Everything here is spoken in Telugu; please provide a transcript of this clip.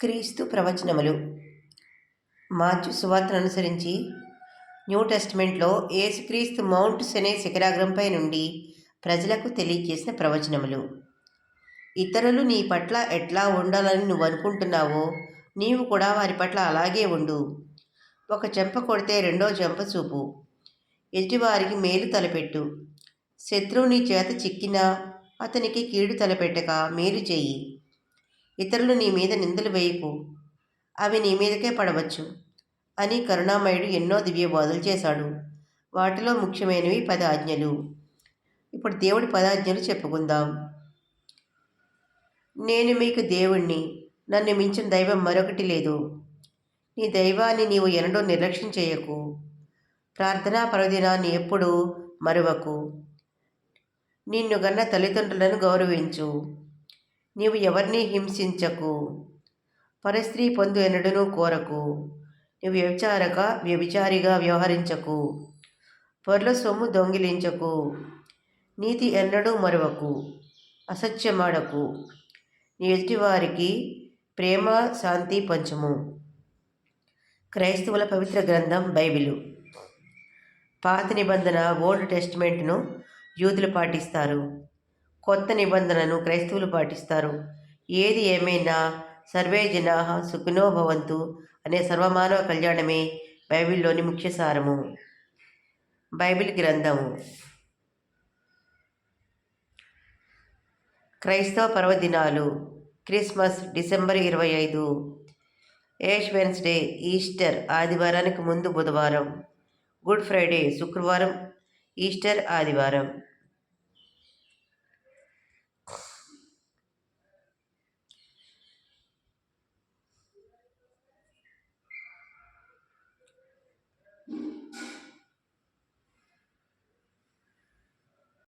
క్రీస్తు ప్రవచనములు. మార్చు సువార్తను అనుసరించి న్యూ టెస్ట్మెంట్లో ఏసుక్రీస్తు మౌంట్ సెనే శిఖరాగ్రంపై నుండి ప్రజలకు తెలియజేసిన ప్రవచనములు. ఇతరులు నీ పట్ల ఎట్లా ఉండాలని నువ్వు అనుకుంటున్నావో నీవు కూడా వారి పట్ల అలాగే ఉండు. ఒక చెంప కొడితే రెండో చెంప చూపు. ఎదుటివారికి మేలు తలపెట్టు. శత్రువు నీ చేత చిక్కినా అతనికి కీడు తలపెట్టక మేలు చెయ్యి ఇతరులు నీ మీద నిందలు వేయకు. అవి నీ మీదకే పడవచ్చు అని కరుణామయుడు ఎన్నో దివ్యబోధలు చేశాడు. వాటిలో ముఖ్యమైనవి పదాజ్ఞలు. ఇప్పుడు దేవుడి పదాజ్ఞలు చెప్పుకుందాం. నేను మీకు దేవుణ్ణి నన్ను మించిన దైవం మరొకటి లేదు. నీ దైవాన్ని నీవు ఎన్నడూ నిర్లక్ష్యం చేయకు. ప్రార్థనా పర్వదినాన్ని ఎప్పుడూ మరువకు. నిన్ను గన్న తల్లిదండ్రులను గౌరవించు. నీవు ఎవరిని హింసించకు? పరస్త్రీ పొందు ఎన్నడను కోరకు. నీవు వ్యభిచారక వ్యభిచారిగా వ్యవహరించకు. పొరల సొమ్ము దొంగిలించకు. నీతి ఎన్నడూ మరువకు. అసత్యమాడకు. నీ ఎదుటివారికి ప్రేమ శాంతి పంచము. క్రైస్తవుల పవిత్ర గ్రంథం బైబిలు. పాత నిబంధన ఓల్డ్ టెస్ట్మెంట్ను యూదులు పాటిస్తారు. కొత్త నిబంధనను క్రైస్తవులు పాటిస్తారు. ఏది ఏమైనా సర్వే జనా సుఖినో భవంతు అనే సర్వమానవ కళ్యాణమే బైబిల్లోని ముఖ్య సారము. బైబిల్ గ్రంథము. క్రైస్తవ పర్వదినాలు క్రిస్మస్ డిసెంబర్ ఇరవై ఐదు. ఏష్ వెన్స్డే ఈస్టర్ ఆదివారానికి ముందు బుధవారం. గుడ్ ఫ్రైడే శుక్రవారం ఈస్టర్ ఆదివారం.